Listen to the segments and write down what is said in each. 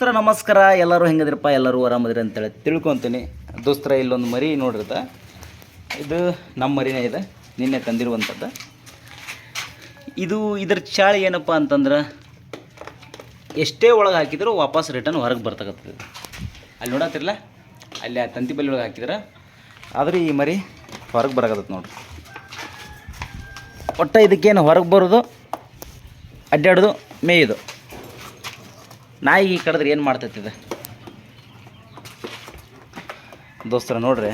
ದೋಸ್ತರ ನಮಸ್ಕಾರ, ಎಲ್ಲರೂ ಹೆಂಗದಿರಪ್ಪ, ಎಲ್ಲರೂ ಆರಾಮದಿರಿ ಅಂತೇಳಿ ತಿಳ್ಕೊತೀನಿ. ದೋಸ್ತರ, ಇಲ್ಲೊಂದು ಮರಿ ನೋಡಿರ್ತ ಇದು ನಮ್ಮ ಮರಿನೇ ಇದೆ, ನಿನ್ನೆ ತಂದಿರುವಂಥದ್ದು. ಇದು ಇದ್ರ ಚಾಳಿ ಏನಪ್ಪ ಅಂತಂದ್ರೆ, ಎಷ್ಟೇ ಒಳಗೆ ಹಾಕಿದರೂ ವಾಪಸ್ ರಿಟರ್ನ್ ಹೊರಗೆ ಬರ್ತಕ್ಕಂಥದ್ದು ಅಲ್ಲಿ ನೋಡತ್ತಿರಲ್ಲ, ಅಲ್ಲಿ ಆ ತಂತಿ ಬಲ್ಲಿ ಒಳಗೆ ಹಾಕಿದ್ರೆ, ಆದ್ರೆ ಈ ಮರಿ ಹೊರಗೆ ಬರಕತ್ತೈತೆ ನೋಡ್ರಿ. ಒಟ್ಟು ಇದಕ್ಕೇನು ಹೊರಗೆ ಬರೋದು ಅಡ್ಡಾಡೋದು ಮೇಯೋದು. ನಾಯಿಗೆ ಕಡಿದ್ರೆ ಏನು ಮಾಡ್ತೈತಿದೆ ದೋಸ್ತರ, ನೋಡ್ರಿ.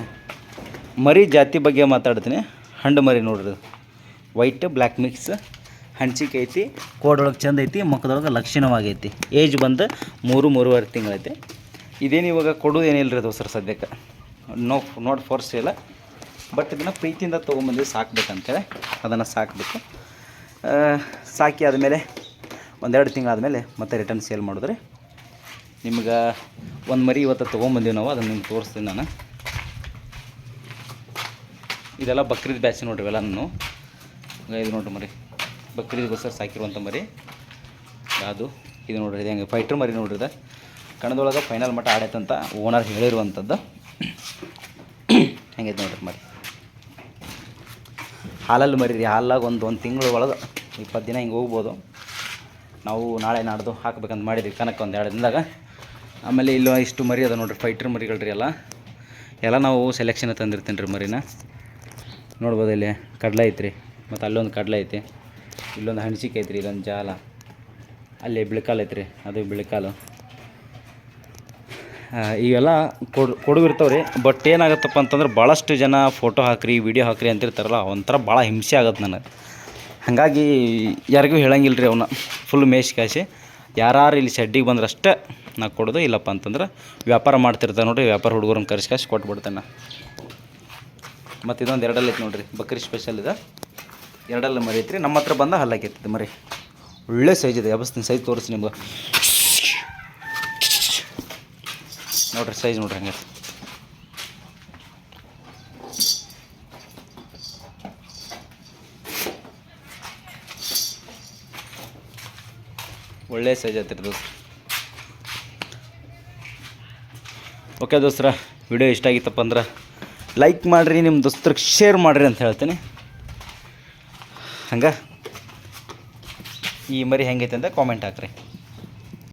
ಮರಿ ಜಾತಿ ಬಗ್ಗೆ ಮಾತಾಡ್ತೀನಿ. ಹಂಡು ಮರಿ ನೋಡ್ರಿ. ವೈಟ್ ಬ್ಲ್ಯಾಕ್ ಮಿಕ್ಸ್ ಹಂಚಿಕೆ ಐತಿ, ಕೋಡೊಳಗೆ ಚಂದ ಐತಿ, ಮುಖದೊಳಗೆ ಲಕ್ಷಣವಾಗೈತಿ. ಏಜ್ ಬಂದು ಮೂರು, ಮೂರುವರೆ ತಿಂಗಳೈತಿ. ಇದೇನು ಇವಾಗ ಕೊಡೋದು ಏನಿಲ್ಲ ರೀ ದೋಸ್ತರ ಸದ್ಯಕ್ಕೆ? ನೋ ನೋಡಿ ಫೋರ್ಸ್ ಇಲ್ಲ ಬಟ್ ಇದನ್ನು ಪ್ರೀತಿಯಿಂದ ತೊಗೊಂಬಂದು ಸಾಕ್ಬೇಕಂತೇಳಿ. ಅದನ್ನು ಸಾಕಬೇಕು. ಸಾಕಿ ಆದಮೇಲೆ ಒಂದೆರಡು ತಿಂಗಳಾದಮೇಲೆ ಮತ್ತೆ ರಿಟರ್ನ್ ಸೇಲ್ ಮಾಡಿದ್ರೆ ನಿಮ್ಗೆ ಒಂದು ಮರಿ ಇವತ್ತು ತೊಗೊಂಬಂದೀವಿ ನಾವು, ಅದನ್ನು ನಿಮ್ಗೆ ತೋರಿಸ್ತೀನಿ ನಾನು. ಇದೆಲ್ಲ ಬಕ್ರೀದ್ ಬ್ಯಾಚ್ ನೋಡ್ರಿ ಇವೆಲ್ಲ ನಾನು. ಇದು ನೋಡ್ರಿ ಮರಿ. ಬಕ್ರೀದ್ಗೋಸ್ಕರ ಸಾಕಿರುವಂಥ ಮರಿ. ಯಾವುದು ಇದು ನೋಡ್ರಿ, ಇದು ಹೆಂಗೆ ಫೈಟ್ರ್ ಮರಿ ನೋಡ್ರಿ ಇದು. ಕಣದೊಳಗೆ ಫೈನಲ್ ಮಟ್ಟ ಆಡೈತಂತ ಓನರ್ ಹೇಳಿರುವಂಥದ್ದು. ಹೆಂಗೈತೆ ನೋಡ್ರಿ ಮರಿ. ಹಾಲಲ್ಲಿ ಮರಿ ರೀ ಹಾಲಾಗ ಒಂದು ಒಂದು ತಿಂಗಳ ಒಳಗೆ ಇಪ್ಪತ್ತು ದಿನ ಹಿಂಗೆ ಹೋಗ್ಬೋದು. ನಾವು ನಾಳೆ ನಾಡ್ದು ಹಾಕ್ಬೇಕಂತ ಮಾಡಿದ್ವಿ ಕನಕ ಒಂದು ಎರಡು ದಿನದಾಗ. ಆಮೇಲೆ ಇಲ್ಲ ಇಷ್ಟು ಮರಿ ಅದ ನೋಡ್ರಿ ಫೈಟ್ರ್ ಮರಿಗಳು ರೀ ಎಲ್ಲ. ಎಲ್ಲ ನಾವು ಸೆಲೆಕ್ಷನ್ ತಂದಿರ್ತೀನಿ ರೀ ಮರಿನ. ನೋಡ್ಬೋದು ಇಲ್ಲಿ ಕಡಲೆ ಐತ್ರಿ, ಮತ್ತು ಅಲ್ಲೊಂದು ಕಡಲೆ ಐತಿ, ಇಲ್ಲೊಂದು ಹಣ್ಸಿಕೆ ಐತ್ರಿ, ಇಲ್ಲೊಂದು ಜಾಲ. ಅಲ್ಲಿ ಬಿಳಿಕಾಲು ಐತ್ರಿ, ಅದು ಬಿಳಿಕಾಲು. ಇವೆಲ್ಲ ಕೊಡು ಕೊಡುಗಿರ್ತಾವೆ ರೀ ಬಟ್ ಏನಾಗತ್ತಪ್ಪ ಅಂತಂದ್ರೆ ಭಾಳಷ್ಟು ಜನ ಫೋಟೋ ಹಾಕ್ರಿ ವಿಡಿಯೋ ಹಾಕ್ರಿ ಅಂತಿರ್ತಾರಲ್ಲ, ಒಂಥರ ಭಾಳ ಹಿಂಸೆ ಆಗತ್ತೆ ನನಗೆ. ಹಾಗಾಗಿ ಯಾರಿಗೂ ಹೇಳಂಗಿಲ್ಲ ರೀ ಅವನ್ನ ಫುಲ್ ಮೇಷ್ ಕಾಯಿಸಿ ಯಾರು ಇಲ್ಲಿ ಶೆಡ್ಡಿಗೆ ಬಂದ್ರೆ ಅಷ್ಟೇ ನಾ ಕೊಡೋದು, ಇಲ್ಲಪ್ಪ ಅಂತಂದ್ರೆ ವ್ಯಾಪಾರ ಮಾಡ್ತಿರ್ತಾನೆ ನೋಡಿರಿ, ವ್ಯಾಪಾರ ಹುಡುಗರನ್ನ ಕರ್ಸಿ ಕಾಯಿಸಿ ಕೊಟ್ಬಿಡ್ತಾನೆ ಮತ್ತು ಇದೊಂದು ಎರಡಲ್ಲಿ ಐತೆ ನೋಡಿರಿ, ಬಕ್ರಿ ಸ್ಪೆಷಲ್ ಇದೆ. ಎರಡಲ್ಲಿ ಮರಿ ಐತ್ರಿ, ನಮ್ಮ ಹತ್ರ ಬಂದ ಹಲ್ಲಾಕೈತಿದೆ ಮರಿ. ಒಳ್ಳೆ ಸೈಜ್ ಇದೆ ಎಬಸ್ತೀನಿ ಸೈಜ್ ತೋರಿಸಿ ನಿಮ್ಗೆ. ನೋಡ್ರಿ ಸೈಜ್ ನೋಡ್ರಿ ಹಂಗೆ ಒಳ್ಳೆ ಸೈಜ್ ಆಗ್ತಿರ ದೋಸ್ತ್ರ ಓಕೆ ದೋಸ್ತ್ರ, ವಿಡಿಯೋ ಇಷ್ಟ ಆಗಿತ್ತಪ್ಪ ಅಂದ್ರೆ ಲೈಕ್ ಮಾಡಿರಿ ನಿಮ್ಮ ದೋಸ್ತ್ರಿಗೆ ಶೇರ್ ಮಾಡಿರಿ ಅಂತ ಹೇಳ್ತೀನಿ. ಹಂಗೆ? ಈ ಮರಿ ಹೆಂಗೈತೆ ಅಂತ ಕಾಮೆಂಟ್ ಹಾಕ್ರಿ.